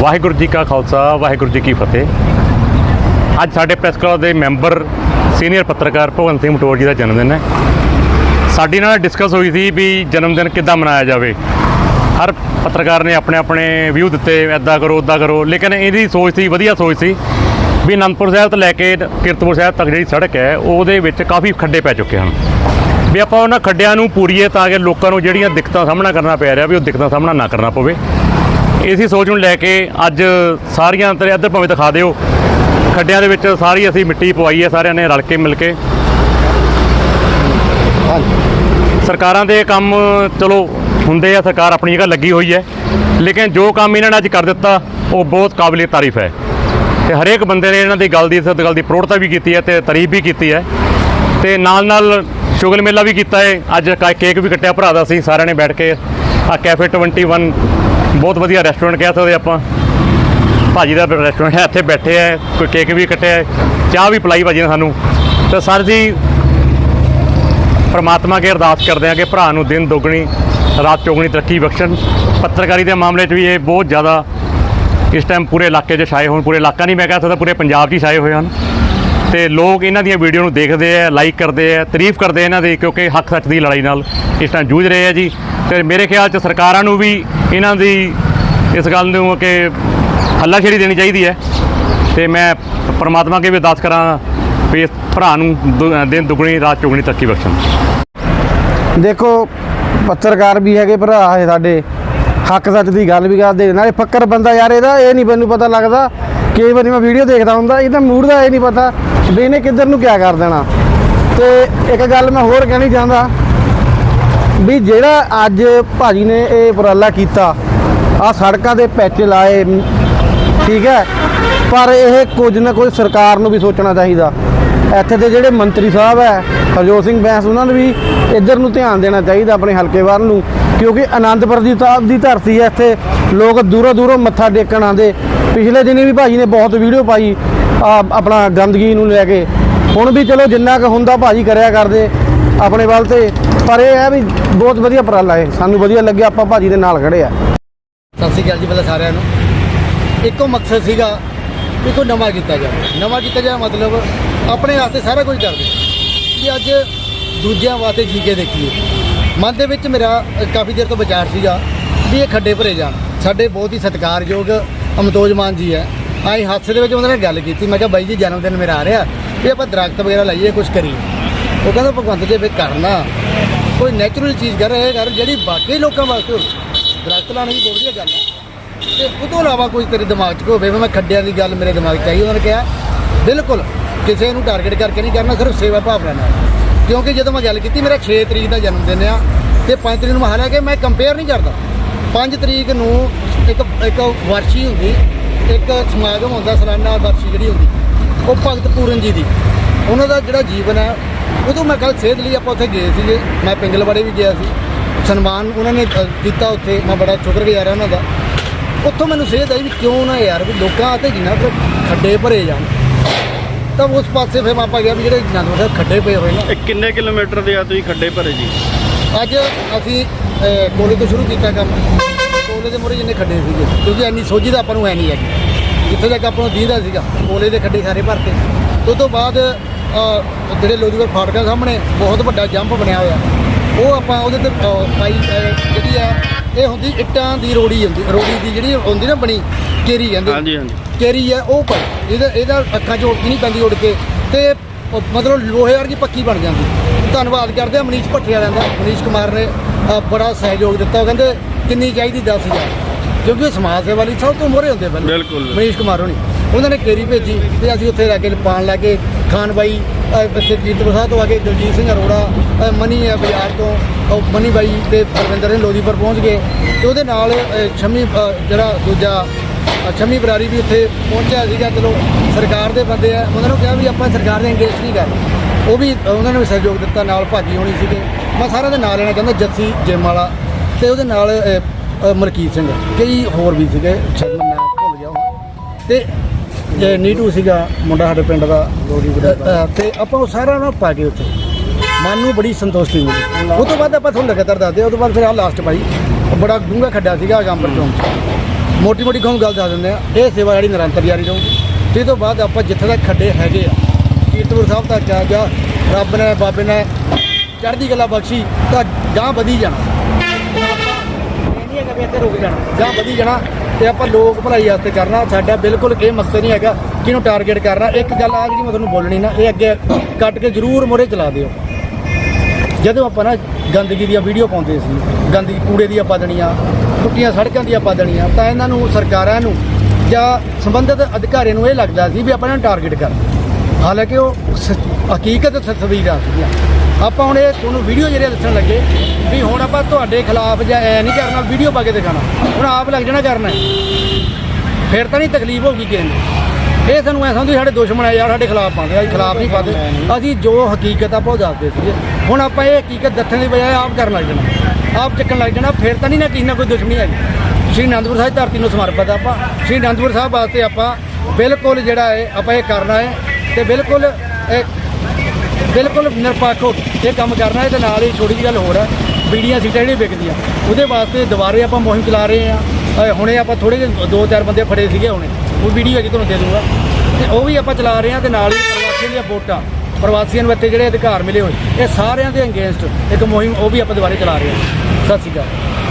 ਵਾਹਿਗੁਰੂ ਜੀ ਕਾ ਖਾਲਸਾ, ਵਾਹਿਗੁਰੂ ਜੀ ਕੀ ਫਤਿਹ। ਅੱਜ ਸਾਡੇ ਪ੍ਰੈਸ ਕਲੱਬ ਦੇ ਮੈਂਬਰ ਸੀਨੀਅਰ ਪੱਤਰਕਾਰ ਭਗਵੰਤ ਸਿੰਘ ਮਟੋਰ ਜੀ ਦਾ ਜਨਮ ਦਿਨ ਹੈ। ਸਾਡੀ ਨਾਲ ਡਿਸਕਸ ਹੋਈ ਸੀ ਵੀ ਜਨਮ ਦਿਨ ਕਿੱਦਾਂ ਮਨਾਇਆ ਜਾਵੇ। ਹਰ ਪੱਤਰਕਾਰ ਨੇ ਆਪਣੇ ਆਪਣੇ ਵਿਊ ਦਿੱਤੇ ਐਦਾਂ ਕਰੋ ਉੱਦਾਂ ਕਰੋ। ਲੇਕਿਨ ਇਹਦੀ ਸੋਚ ਸੀ, ਵਧੀਆ ਸੋਚ ਸੀ ਵੀ ਅਨੰਦਪੁਰ ਸਾਹਿਬ ਤੋਂ ਲੈ ਕੇ ਕੀਰਤਪੁਰ ਸਾਹਿਬ ਤੱਕ ਜਿਹੜੀ ਸੜਕ ਹੈ, ਉਹਦੇ ਵਿੱਚ ਕਾਫੀ ਖੱਡੇ ਪੈ ਚੁੱਕੇ ਹਨ। ਵੀ ਆਪਾਂ ਉਹਨਾਂ ਖੱਡਿਆਂ ਨੂੰ ਪੂਰੀਏ ਤਾਂ ਕਿ ਲੋਕਾਂ ਨੂੰ ਜਿਹੜੀਆਂ ਦਿੱਕਤਾਂ ਸਾਹਮਣਾ ਕਰਨਾ ਪੈ ਰਿਹਾ, ਵੀ ਉਹ ਦਿੱਕਤਾਂ ਸਾਹਮਣਾ ਨਾ ਕਰਨਾ ਪਵੇ। ਇਸੇ ਸੋਚ ਨੂੰ ਲੈ ਕੇ ਅੱਜ ਸਾਰੀਆਂ ਤੇਰੇ ਇੱਧਰ ਭਾਵੇਂ ਦਿਖਾ ਦਿਓ। ਖੱਡਿਆਂ ਦੇ ਵਿੱਚ ਸਾਰੀ ਅਸੀਂ ਮਿੱਟੀ ਪਵਾਈ ਹੈ ਸਾਰਿਆਂ ਨੇ ਰਲ ਕੇ ਮਿਲ ਕੇ। ਸਰਕਾਰਾਂ ਦੇ ਕੰਮ ਚਲੋ ਹੁੰਦੇ ਆ ਸਰਕਾਰ ਆਪਣੀ ਜਗ੍ਹਾ ਲੱਗੀ ਹੋਈ ਹੈ। ਲੇਕਿਨ ਜੋ ਕੰਮ ਇਹਨਾਂ ਨੇ ਅੱਜ ਕਰ ਦਿੱਤਾ ਉਹ ਬਹੁਤ ਕਾਬਲੇ ਤਾਰੀਫ ਹੈ। ਤੇ ਹਰੇਕ ਬੰਦੇ ਨੇ ਇਹਨਾਂ ਦੀ ਗੱਲ ਦੀ ਇਸ ਗੱਲ ਦੀ ਪ੍ਰੋੜਤਾ ਵੀ ਕੀਤੀ ਹੈ ਤੇ ਤਾਰੀਫ ਵੀ ਕੀਤੀ ਹੈ। ਤੇ ਨਾਲ ਨਾਲ ਸ਼ੁਗਲ ਮੇਲਾ ਵੀ ਕੀਤਾ ਹੈ। ਅੱਜ ਕੇਕ ਵੀ ਕੱਟਿਆ ਭਰਾ ਦਾ ਸੀ ਸਾਰਿਆਂ ਨੇ ਬੈਠ ਕੇ। ਆ ਕੈਫੇ 21 ਬਹੁਤ ਵਧੀਆ ਰੈਸਟੋਰੈਂਟ ਕਹਿ ਸਕਦੇ ਆਪਾਂ। ਭਾਜੀ ਦਾ ਰੈਸਟੋਰੈਂਟ ਹੈ ਇੱਥੇ ਬੈਠੇ ਆ ਕੋਈ ਕੇਕ ਵੀ ਕੱਟਿਆ ਹੈ, ਚਾਹ ਵੀ ਪਲਾਈ ਭਾਜੀ ਨੇ ਸਾਨੂੰ। ਤੇ ਸਰ ਜੀ ਪਰਮਾਤਮਾ ਅੱਗੇ ਅਰਦਾਸ ਕਰਦੇ ਹਾਂ ਕਿ ਭਰਾ ਨੂੰ ਦਿਨ ਦੁੱਗਣੀ ਰਾਤ ਚੌਗਣੀ ਤਰੱਕੀ ਬਖਸ਼ਣ। ਪੱਤਰਕਾਰੀ ਦੇ ਮਾਮਲੇ 'ਚ ਵੀ ਇਹ ਬਹੁਤ ਜ਼ਿਆਦਾ ਇਸ ਟਾਈਮ ਪੂਰੇ ਇਲਾਕੇ 'ਚ ਛਾਏ ਹੋਣ ਪੂਰੇ ਇਲਾਕਾ ਨਹੀਂ ਮੈਂ ਕਹਿ ਸਕਦਾ ਪੂਰੇ ਪੰਜਾਬ 'ਚ ਹੀ ਛਾਏ ਹੋਏ ਹਨ। ਤੇ ਲੋਕ ਇਹਨਾਂ ਦੀਆਂ ਵੀਡੀਓ ਨੂੰ ਦੇਖਦੇ ਆ ਲਾਈਕ ਕਰਦੇ ਆ, ਤਾਰੀਫ ਕਰਦੇ ਆ ਇਹਨਾਂ ਦੀ ਕਿਉਂਕਿ ਹੱਕ ਸੱਚ ਦੀ ਲੜਾਈ ਨਾਲ ਇਸ ਟਾਈਮ ਜੂਝ ਰਹੇ ਆ ਜੀ। ਤੇ ਮੇਰੇ ਖਿਆਲ 'ਚ ਸਰਕਾਰਾਂ ਨੂੰ ਵੀ ਇਹਨਾਂ ਦੀ ਇਸ ਗੱਲ ਨੂੰ ਕਿ ਹੱਲਾਸ਼ੇਰੀ ਦੇਣੀ ਚਾਹੀਦੀ ਹੈ। ਤੇ ਮੈਂ ਪਰਮਾਤਮਾ ਅੱਗੇ ਵੀ ਅਰਦਾਸ ਕਰਾਂ ਵੀ ਇਸ ਭਰਾ ਨੂੰ ਦੁ- ਦਿਨ ਦੁਗਣੀ, ਰਾਤ ਚੌਗਣੀ ਤਰੱਕੀ ਬਖਸ਼ਣ। ਦੇਖੋ, ਪੱਤਰਕਾਰ ਵੀ ਹੈਗੇ ਭਰਾ ਹੈ ਸਾਡੇ, ਹੱਕ ਸੱਚ ਦੀ ਗੱਲ ਵੀ ਕਰਦੇ ਨਾਲੇ ਫੱਕਰ ਬੰਦਾ ਯਾਰ, ਇਹਦਾ ਇਹ ਨਹੀਂ ਮੈਨੂੰ ਪਤਾ ਲੱਗਦਾ, ਕਈ ਵਾਰੀ ਮੈਂ ਵੀਡੀਓ ਦੇਖਦਾ ਹੁੰਦਾ ਇਹਦਾ ਮੂਡ ਦਾ ਇਹ ਨਹੀਂ ਪਤਾ ਵੀ ਇਹਨੇ ਕਿੱਧਰ ਨੂੰ ਕਿਆ ਕਰ ਦੇਣਾ? ਤੇ ਇੱਕ ਗੱਲ ਮੈਂ ਹੋਰ ਕਹਿਣੀ ਚਾਹੁੰਦਾ, ਵੀ ਜਿਹੜਾ ਅੱਜ ਭਾਜੀ ਨੇ ਇਹ ਉਪਰਾਲਾ ਕੀਤਾ, ਆ ਸੜਕਾਂ ਦੇ ਪੈਚ ਲਾਏ, ਠੀਕ ਹੈ, ਪਰ ਇਹ ਕੁਝ ਨਾ ਕੁਝ ਸਰਕਾਰ ਨੂੰ ਵੀ ਸੋਚਣਾ ਚਾਹੀਦਾ। ਇੱਥੇ ਦੇ ਜਿਹੜੇ ਮੰਤਰੀ ਸਾਹਿਬ ਹੈ, ਹਰਜੋਤ ਸਿੰਘ ਬੈਂਸ, ਉਹਨਾਂ ਨੂੰ ਵੀ ਇੱਧਰ ਨੂੰ ਧਿਆਨ ਦੇਣਾ ਚਾਹੀਦਾ ਆਪਣੇ ਹਲਕੇ ਵੱਲ ਨੂੰ। ਕਿਉਂਕਿ ਆਨੰਦਪੁਰ ਦੀ ਸਾਹਿਬ ਦੀ ਧਰਤੀ ਹੈ ਇੱਥੇ। ਲੋਕ ਦੂਰੋਂ ਦੂਰੋਂ ਮੱਥਾ ਟੇਕਣ ਆਉਂਦੇ। ਪਿਛਲੇ ਦਿਨੀ ਵੀ ਭਾਜੀ ਨੇ ਬਹੁਤ ਵੀਡੀਓ ਪਾਈ ਆਪਣਾ ਗੰਦਗੀ ਨੂੰ ਲੈ ਕੇ। ਹੁਣ ਵੀ ਚਲੋ ਜਿੰਨਾ ਕੁ ਹੁੰਦਾ ਭਾਜੀ ਕਰਿਆ ਕਰਦੇ ਆਪਣੇ ਵੱਲ ਤੇ। ਪਰ ਇਹ ਹੈ ਵੀ ਬਹੁਤ ਵਧੀਆ ਉਪਰਾਲਾ ਹੈ ਸਾਨੂੰ ਵਧੀਆ ਲੱਗਿਆ, ਆਪਾਂ ਭਾਜੀ ਦੇ ਨਾਲ ਖੜੇ ਆ। ਸਤਿ ਸ਼੍ਰੀ ਅਕਾਲ ਜੀ ਪਹਿਲਾਂ ਸਾਰਿਆਂ ਨੂੰ। ਇੱਕੋ ਮਕਸਦ ਸੀਗਾ ਵੀ ਕੋਈ ਨਵਾਂ ਕੀਤਾ ਜਾਵੇ। ਨਵਾਂ ਕੀਤਾ ਜਾਵੇ ਮਤਲਬ ਆਪਣੇ ਵਾਸਤੇ ਸਾਰਾ ਕੁਝ ਕਰਦੇ। ਕਿ ਅੱਜ ਦੂਜਿਆਂ ਵਾਸਤੇ ਜੀ ਕੇ ਦੇਖੀਏ। ਮਨ ਦੇ ਵਿੱਚ ਮੇਰਾ ਕਾਫੀ ਦੇਰ ਤੋਂ ਵਿਚਾਰ ਸੀਗਾ ਵੀ ਇਹ ਖੱਡੇ ਭਰੇ ਜਾਣ। ਸਾਡੇ ਬਹੁਤ ਹੀ ਸਤਿਕਾਰਯੋਗ ਅਮਤੋਜ ਮਾਨ ਜੀ ਹੈ। ਆਈ ਹਾਦਸੇ ਦੇ ਵਿੱਚ ਉਹਨਾਂ ਨੇ ਗੱਲ ਕੀਤੀ। ਮੈਂ ਕਿਹਾ ਬਾਈ ਜੀ ਜਨਮ ਦਿਨ ਮੇਰਾ ਆ ਰਿਹਾ। ਵੀ ਆਪਾਂ ਦਰਖਤ ਵਗੈਰਾ ਲਾਈਏ ਕੁਝ ਕਰੀਏ। ਉਹ ਕਹਿੰਦਾ, ਭਗਵੰਤ ਜੀ ਵੀ ਕਰਨਾ। ਕੋਈ ਨੈਚੁਰਲ ਚੀਜ਼ ਕਰ ਰਹੇ ਕਰ ਜਿਹੜੀ ਬਾਕੀ ਲੋਕਾਂ ਵਾਸਤੇ ਦਰਖਤ ਲਾਉਣਾ ਵੀ ਬਹੁਤ ਵਧੀਆ ਗੱਲ ਹੈ। ਤੇ ਉਹ ਤੋਂ ਇਲਾਵਾ ਕੋਈ ਤੇਰੇ ਦਿਮਾਗ 'ਚ ਹੋਵੇ, ਮੈਂ ਖੱਡਿਆਂ ਦੀ ਗੱਲ ਮੇਰੇ ਦਿਮਾਗ 'ਚ ਆਈ, ਉਹਨਾਂ ਨੇ ਕਿਹਾ, ਬਿਲਕੁਲ ਕਿਸੇ ਨੂੰ ਟਾਰਗੇਟ ਕਰਕੇ ਨਹੀਂ ਕਰਨਾ, ਸਿਰਫ ਸੇਵਾ ਭਾਵਨਾ ਨਾਲ। ਕਿਉਂਕਿ ਜਦੋਂ ਮੈਂ ਗੱਲ ਕੀਤੀ, ਮੇਰਾ 6 ਤਰੀਕ ਦਾ ਜਨਮ ਦਿਨ ਆ ਤੇ 5 ਤਰੀਕ ਨੂੰ ਮੈਂ ਕਿ ਮੈਂ ਕੰਪੇਅਰ ਨਹੀਂ ਕਰਦਾ। 5 ਤਰੀਕ ਨੂੰ ਇੱਕ ਇੱਕ ਵਰਸ਼ੀ ਹੁੰਦੀ, ਇੱਕ ਸਮਾਗਮ ਹੁੰਦਾ, ਸਾਲਾਨਾ ਵਰਸ਼ੀ ਜਿਹੜੀ ਹੁੰਦੀ, ਉਹ ਭਗਤ ਪੂਰਨ ਜੀ ਦੀ। ਉਹਨਾਂ ਦਾ ਜਿਹੜਾ ਜੀਵਨ ਹੈ ਉਦੋਂ ਮੈਂ ਕੱਲ ਸਿਹਤ ਲਈ ਆਪਾਂ ਉੱਥੇ ਗਏ ਸੀਗੇ। ਮੈਂ ਪਿੰਗਲਵਾੜੇ ਵੀ ਗਿਆ ਸੀ। ਸਨਮਾਨ ਉਹਨਾਂ ਨੇ ਦਿੱਤਾ ਉੱਥੇ। ਮੈਂ ਬੜਾ ਸ਼ੁਕਰਗੁਜ਼ਾਰ ਹਾਂ ਉਹਨਾਂ ਦਾ। ਉੱਥੋਂ ਮੈਨੂੰ ਸੇਧ ਆਈ ਵੀ ਕਿਉਂ ਨਾ ਯਾਰ, ਵੀ ਲੋਕਾਂ ਤੇ ਜਿੰਨਾ ਕੁ ਖੱਡੇ ਭਰੇ ਜਾਣ। ਤਾਂ ਉਸ ਪਾਸੇ ਫਿਰ ਆਪਾਂ ਗਿਆ ਵੀ ਜਿਹੜੇ ਜਨਮ ਦੇ ਖੱਡੇ ਪਏ ਹੋਏ ਨਾ। ਇਹ ਕਿੰਨੇ ਕਿਲੋਮੀਟਰ ਦੇ ਆ ਤੁਸੀਂ ਖੱਡੇ ਭਰੇ ਜੀ? ਅੱਜ ਅਸੀਂ ਕੋਲੇ ਤੋਂ ਸ਼ੁਰੂ ਕੀਤਾ ਕੰਮ। ਕੋਲੇ ਦੇ ਮੋਰੇ ਜਿੰਨੇ ਖੱਡੇ ਸੀਗੇ ਕਿਉਂਕਿ ਇੰਨੀ ਸੋਝੀ ਦਾ ਆਪਾਂ ਨੂੰ ਐ ਨਹੀਂ ਹੈਗੀ। ਜਿੱਥੇ ਤੱਕ ਆਪਾਂ ਨੂੰ ਦੀਦਾ ਸੀਗਾ ਕੋਲੇ ਦੇ ਖੱਡੇ ਸਾਰੇ ਭਰਤੇ ਉਸ ਤੋਂ ਬਾਅਦ ਜਿਹੜੇ ਲੋਧੀਵਾਲ ਫਾਟਕਾਂ ਸਾਹਮਣੇ ਬਹੁਤ ਵੱਡਾ ਜੰਪ ਬਣਿਆ ਹੋਇਆ। ਉਹ ਆਪਾਂ ਉਹਦੇ ਤੇ ਪਾਈ ਜਿਹੜੀ ਆ ਇਹ ਹੁੰਦੀ ਇੱਟਾਂ ਦੀ ਰੋੜੀ ਹੁੰਦੀ ਰੋੜੀ ਦੀ ਜਿਹੜੀ ਹੁੰਦੀ ਨਾ ਬਣੀ ਕੇਰੀ ਕਹਿੰਦੇ। ਹਾਂਜੀ ਹਾਂਜੀ। ਕੇਰੀ ਹੈ ਉਹ ਪਰ ਇਹਦਾ ਇਹਦਾ ਅੱਖਾਂ 'ਚ ਉੱਠ ਨਹੀਂ ਪੈਂਦੀ ਉੱਡ ਕੇ। ਤੇ ਮਤਲਬ ਲੋਹੇ ਵਰਗੀ ਪੱਕੀ ਬਣ ਜਾਂਦੀ। ਧੰਨਵਾਦ ਕਰਦੇ ਆ ਮਨੀਸ਼ ਭੱਠੇ ਵਾਲਿਆਂ ਦਾ ਮਨੀਸ਼ ਕੁਮਾਰ ਨੇ ਬੜਾ ਸਹਿਯੋਗ ਦਿੱਤਾ। ਉਹ ਕਹਿੰਦੇ ਕਿੰਨੀ ਚਾਹੀਦੀ 10000 ਕਿਉਂਕਿ ਸਮਾਜ ਸੇਵਾ ਲਈ ਸਭ ਤੋਂ ਮੋਹਰੇ ਹੁੰਦੇ ਪਹਿਲਾਂ। ਬਿਲਕੁਲ। ਮਨੀਸ਼ ਕੁਮਾਰ ਹੋਣੀ। ਉਹਨਾਂ ਨੇ ਕੇਰੀ ਭੇਜੀ ਤੇ ਅਸੀਂ ਉੱਥੇ ਲੈ ਕੇ ਪਾਣ ਲੈ ਕੇ ਖਾਨ ਬਾਈ ਬੱਚੇ ਜੀਤ ਪ੍ਰਸਾਦ ਤੋਂ ਆ ਕੇ ਦਲਜੀਤ ਸਿੰਘ ਅਰੋੜਾ ਮਨੀ ਹੈ ਬਾਜ਼ਾਰ ਤੋਂ। ਮਨੀ ਬਾਈ ਤੇ ਪਰਵਿੰਦਰ ਨੇ ਲੋਧੀਪੁਰ ਪਹੁੰਚ ਗਏ ਤੇ ਉਹਦੇ ਨਾਲ ਅ, ਜਿਹੜਾ ਦੂਜਾ ਅ, ਬਰਾਰੀ ਵੀ ਉੱਥੇ ਪਹੁੰਚਿਆ ਸੀਗਾ। ਚਲੋ ਸਰਕਾਰ ਦੇ ਬੰਦੇ ਆ। ਉਹਨਾਂ ਨੂੰ ਕਿਹਾ ਵੀ ਆਪਾਂ ਸਰਕਾਰ ਦੇ ਇੰਗੇਜ ਨਹੀਂ ਕਰਨਾ ਉਹ ਵੀ ਉਹਨਾਂ ਨੇ ਵੀ ਸਹਿਯੋਗ ਦਿੱਤਾ। ਨਾਲ ਭਾਜੀ ਹੋਣੀ ਸੀਗੇ। ਮੈਂ ਸਾਰਿਆਂ ਦੇ ਨਾਲ ਲੈਣਾ ਚਾਹੁੰਦਾ ਜੱਸੀ ਜਿਮ ਵਾਲਾ ਤੇ ਉਹਦੇ ਨਾਲ ਅ, ਮਲਕੀਤ ਸਿੰਘ। ਕਈ ਹੋਰ ਵੀ ਸੀਗੇ। ਸ਼ਾਇਦ ਮੈਂ ਭੁੱਲ ਗਿਆ ਤੇ ਨੀਟੂ ਸੀਗਾ ਮੁੰਡਾ ਸਾਡੇ ਪਿੰਡ ਦਾ ਅ, ਅ, ਤੇ ਆਪਾਂ ਉਹ ਸਾਰਾ ਨਾ ਪਾ ਕੇ ਉੱਥੇ ਮਨ ਨੂੰ ਬੜੀ ਸੰਤੁਸ਼ਟੀ ਮਿਲੀ। ਉਹ ਤੋਂ ਬਾਅਦ ਆਪਾਂ ਤੁਹਾਨੂੰ ਲਗਾਤਾਰ ਦੱਸਦੇ ਹਾਂ, ਉਹ ਤੋਂ ਬਾਅਦ ਫਿਰ ਆ ਲਾਸਟ ਪਾਈ ਬੜਾ ਡੂੰਘਾ ਖੱਡਾ ਸੀਗਾ ਗੰਬਰ ਚੌਂਕ ਮੋਟੀ ਮੋਟੀ ਤੁਹਾਨੂੰ ਗੱਲ ਦੱਸ ਦਿੰਦੇ ਆ ਇਹ ਸੇਵਾ ਜਿਹੜੀ ਨਿਰੰਤਰ ਜਾਰੀ ਰਹੂਗੀ ਤੇ ਤੋਂ ਬਾਅਦ ਆਪਾਂ ਜਿੱਥੇ ਤੱਕ ਖੱਡੇ ਹੈਗੇ ਆ ਕੀਰਤਪੁਰ ਸਾਹਿਬ ਤੱਕ ਆ ਜਾਂ ਰੱਬ ਨੇ ਬਾਬੇ ਨੇ ਚੜ੍ਹਦੀ ਕਲਾ ਬਖਸ਼ੀ ਤਾਂ ਗਾਂ ਵਧੀ ਜਾਣਾ। ਨਹੀਂ ਹੈਗਾ ਵੀ ਇੱਥੇ ਰੁਕ ਜਾਣਾ ਗਾਂ ਵਧੀ ਜਾਣਾ ਤੇ ਆਪਾਂ ਲੋਕ ਭਲਾਈ ਵਾਸਤੇ ਕਰਨਾ ਸਾਡਾ ਬਿਲਕੁਲ ਇਹ ਮਕਸਦ ਨਹੀਂ ਹੈਗਾ ਕਿਹਨੂੰ ਟਾਰਗੇਟ ਕਰਨਾ। ਇੱਕ ਗੱਲ ਆ ਜਿਹੜੀ ਮੈਂ ਤੁਹਾਨੂੰ ਬੋਲਣੀ ਨਾ ਇਹ ਅੱਗੇ ਕੱਟ ਕੇ ਜ਼ਰੂਰ ਮੋਰੇ ਚਲਾ ਦਿਓ। ਜਦੋਂ ਆਪਾਂ ਨਾ ਗੰਦਗੀ ਦੀਆਂ ਵੀਡੀਓ ਪਾਉਂਦੇ ਸੀ, ਗੰਦਗੀ ਕੂੜੇ ਦੀਆਂ ਪਾਦਣੀਆਂ ਟੁੱਟੀਆਂ ਸੜਕਾਂ ਦੀਆਂ ਪਾਦਣੀਆਂ ਤਾਂ ਇਹਨਾਂ ਨੂੰ, ਸਰਕਾਰਾਂ ਨੂੰ ਜਾਂ ਸੰਬੰਧਿਤ ਅਧਿਕਾਰੀਆਂ ਨੂੰ ਇਹ ਲੱਗਦਾ ਸੀ ਵੀ ਆਪਾਂ ਇਹਨਾਂ ਨੂੰ ਟਾਰਗੇਟ ਕਰ ਹਾਲਾਂਕਿ ਉਹ ਸ- ਹਕੀਕਤ ਤਸਵੀਰਾਂ ਸੀਗੀਆਂ। ਆਪਾਂ ਹੁਣ ਇਹ ਤੁਹਾਨੂੰ ਵੀਡੀਓ ਜਿਹੜੇ ਦੱਸਣ ਲੱਗੇ ਵੀ ਹੁਣ ਆਪਾਂ ਤੁਹਾਡੇ ਖਿਲਾਫ ਜਾਂ ਐ ਨਹੀਂ ਕਰਨਾ ਵੀਡੀਓ ਪਾ ਕੇ ਦਿਖਾਣਾ ਹੁਣ ਆਪ ਲੱਗ ਜਾਣਾ ਕਰਨਾ ਫਿਰ ਤਾਂ ਨਹੀਂ ਤਕਲੀਫ ਹੋਊਗੀ ਕਿਸੇ ਨੂੰ। ਇਹ ਸਾਨੂੰ ਐ ਸਮਝਦੇ ਸਾਡੇ ਦੁਸ਼ਮਣ ਆ ਯਾਰ ਸਾਡੇ ਖਿਲਾਫ ਪਾਉਂਦੇ ਆ ਖਿਲਾਫ ਨਹੀਂ ਪਾਉਂਦੇ ਅਸੀਂ ਜੋ ਹਕੀਕਤ ਆਪਾਂ ਉਹ ਦੱਸਦੇ ਸੀਗੇ ਹੁਣ ਆਪਾਂ ਇਹ ਹਕੀਕਤ ਦੱਸਣ ਦੀ ਬਜਾਏ ਆਪ ਕਰਨ ਲੱਗ ਜਾਣਾ। ਆਪ ਚੱਕਣ ਲੱਗ ਜਾਣਾ ਫਿਰ ਤਾਂ ਨਹੀਂ ਨਾ ਕਿਸੇ ਨਾਲ ਕੋਈ ਦੁਸ਼ਮਣੀ ਹੈਗੀ। ਸ਼੍ਰੀ ਅਨੰਦਪੁਰ ਸਾਹਿਬ ਧਰਤੀ ਨੂੰ ਸਮਰਪਿਤ ਆ ਆਪਾਂ। ਸ਼੍ਰੀ ਅਨੰਦਪੁਰ ਸਾਹਿਬ ਵਾਸਤੇ ਆਪਾਂ ਬਿਲਕੁਲ ਜਿਹੜਾ ਹੈ ਆਪਾਂ ਇਹ ਕਰਨਾ ਹੈ ਤੇ ਬਿਲਕੁਲ ਇਹ ਬਿਲਕੁਲ ਨਿਰਪੱਖ ਹੋ ਇਹ ਕੰਮ ਕਰਨਾ ਹੈ ਤੇ ਨਾਲ ਹੀ ਛੋਟੀ ਜਿਹੀ ਗੱਲ ਹੋਰ ਹੈ ਬੀੜੀਆਂ ਸੀਟਾਂ ਜਿਹੜੀਆਂ ਵਿਕਦੀਆਂ ਉਹਦੇ ਵਾਸਤੇ ਦੁਬਾਰੇ ਆਪਾਂ ਮੁਹਿੰਮ ਚਲਾ ਰਹੇ ਆ ਹੁਣੇ ਆਪਾਂ ਥੋੜੇ ਜਿਹੇ ਦੋ ਚਾਰ ਬੰਦੇ ਫੜੇ ਸੀਗੇ ਹੁਣੇ। ਉਹ ਵੀਡੀਓ ਹੈਗੀ ਤੁਹਾਨੂੰ ਦੇ ਦੂੰਗਾ। ਤੇ ਉਹ ਵੀ ਆਪਾਂ ਚਲਾ ਰਹੇ ਹਾਂ ਤੇ ਨਾਲ ਹੀ ਪ੍ਰਵਾਸੀਆਂ ਦੀਆਂ ਵੋਟਾਂ। ਪ੍ਰਵਾਸੀਆਂ ਨੂੰ ਇੱਥੇ ਜਿਹੜੇ ਅਧਿਕਾਰ ਮਿਲੇ ਹੋਏ, ਇਹ ਸਾਰਿਆਂ ਦੇ ਅਗੇਂਸਟ ਇੱਕ ਮੁਹਿੰਮ ਉਹ ਵੀ ਆਪਾਂ ਦੁਬਾਰੇ ਚਲਾ ਰਹੇ ਹਾਂ। ਸਤਿ ਸ਼੍ਰੀ ਅਕਾਲ।